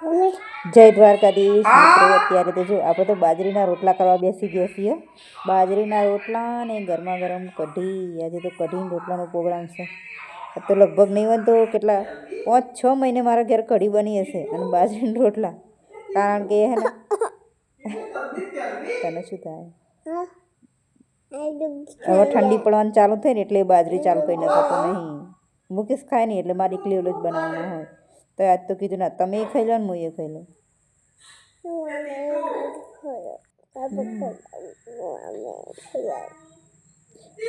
જય દ્વારકાધીશ. મિત્રો અત્યારે તો જો આપણે તો બાજરીના રોટલા કરવા બેસી ગયા છીએ. બાજરીના રોટલા ને ગરમા ગરમ કઢી. આજે તો કઢીને રોટલાનો પ્રોગ્રામ છે. તો લગભગ નહીં હોય તો કેટલા પાંચ છ મહિને મારા ઘેર કઢી બની હશે અને બાજરીના રોટલા. કારણ કે હે ને તને શું થાય? હવે ઠંડી પડવાનું ચાલુ થઈ ને એટલે બાજરી ચાલુ કરી નથી નહીં. મુકેશ ખાય નહીં એટલે મારી એકલી ઓલું જ બનાવવાનું હોય. તો આજ તો કીધું ના તમે ખાઈ લો ને હું એ ખાઈ લઉં.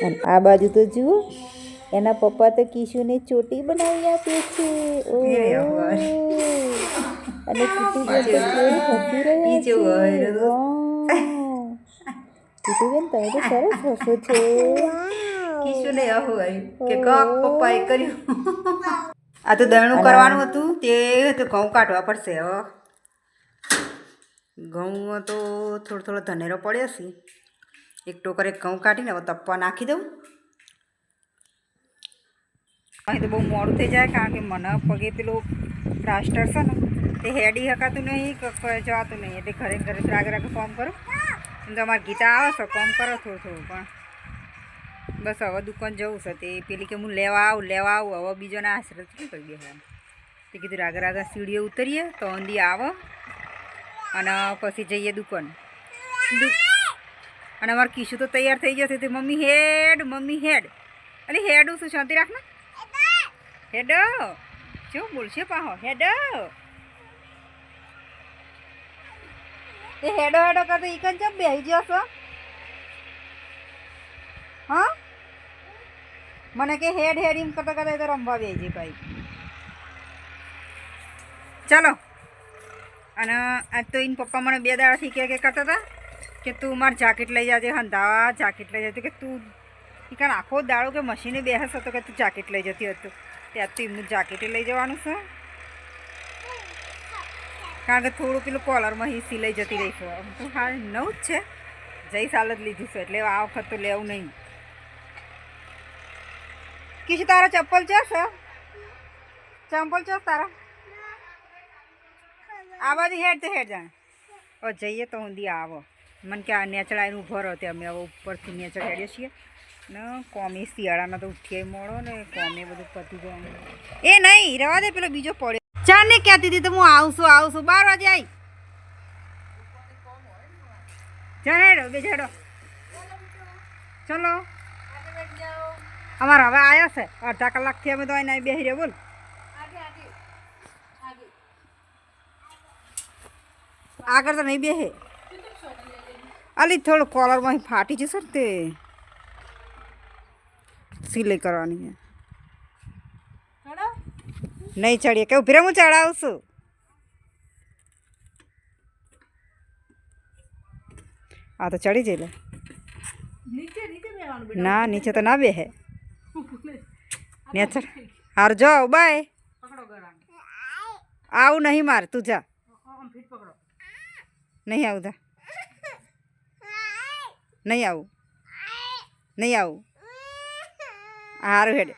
અને આ બાજુ તો જુઓ એના પપ્પા તો કિશુને ચોટી બનાવી આપે છે. અને. કીટુબેન તમે તો સરસ હસો છો. કિશુને આવું કે કાક પપ્પાએ કર્યું. આ તો દળનું કરવાનું હતું તે તો ઘઉં કાઢવા પડશે હવે. ઘઉં તો થોડો થોડો ધનેરો પડ્યો છે. એક ટોકર એક ઘઉં કાઢીને હવે તપવા નાખી દઉં. અહીં તો બહુ મોડું થઈ જાય કારણ કે મને પગે પેલું પ્લાસ્ટર છે ને તે હેડી હકાતું નહીં જવાતું નહીં. એટલે ઘરે ઘરે રાગે રાગે ફોર્મ કરો. એમ તો ગીતા આવે છે ફોર્મ કરો થોડું થોડું પણ. બસ હવે દુકાન જવું છે તે પેલી કે હું લેવા આવું લેવા આવું, હવે બીજોના આશરે શું કરી દેવાનું તે કીધું રાગા રાગા સીડીએ ઉતરીએ, તો અંદી આવો. અને પછી જઈએ દુકાન. અને અમારે કિશુ તો તૈયાર થઈ ગયો છે, તે મમ્મી હેડ મમ્મી હેડ. અરે હેડું શું, શાંતિ રાખ ને. હેડ. શું બોલશે પાહો, હેડ. એ હેડો હેડો કરતો ઈ કન ચમ ગયો જશો હા મને કે હેડ હેડ એમ કરતા કરતા તો રમવા બેજે ભાઈ ચાલો. અને આજ તો એને પપ્પા મને બે દાડાથી કે કે કરતા હતા કે તું માર જાકેટ લઈ જાજે, હંધાવા જાકેટ લઈ જતી કે તું એ કારણ આખો દાડો કે મશીને બેહસ હતો કે તું જાકેટ લઈ જતી હતું ત્યાં તો એમનું જાકેટ લઈ જવાનું છે. કારણ કે થોડું પેલું કોલરમાં હિસ્સી લઈ જતી આમ તો હાલ નવું જ છે. જઈ સાલ જ લીધું છે. એટલે આ વખત તો લેવું નહીં. કિશુ, તારા ચપ્પલ છે સર ચંપલ છે તારા. આ બાજુ હેડ તો, હેડ જાણે. ઓ, જઈએ તો ઊંધી આવો. મને કે આ નેચડા ઊભો રહ્યો તે અમે ઉપરથી નેચડ હેડીએ છીએ. ને, કોમી શિયાળાના તો ઉઠીએ મોડો ને કોમી બધું પતી જવાનું એ નહીં, રવા દે પેલો બીજો પડ્યો. ચાર ને કહેતી હતી તો હું આવશું આવશું. બાર વાગે આવી ચાલ હેડો, બે હેડો ચલો. અમારા હવે આવ્યા છે અડધા કલાકથી અમે તો અહીં બેસી રહ્યા બોલ આગળ તો નહીં બેહે અલી થોડું કોલરમાં અહીં ફાટી જશે ને તે સિલાઈ કરવાની છે નહીં ચડીએ કે ઊભી રહે હું ચડાવશું આ તો ચડી જઈ લે ના નીચે તો ના બેહે નેચર. હાર જો બાય. આવું નહીં માર તું જા. નહીં આવું જા. નહીં આવું. નહીં આવું. હારું હેડ.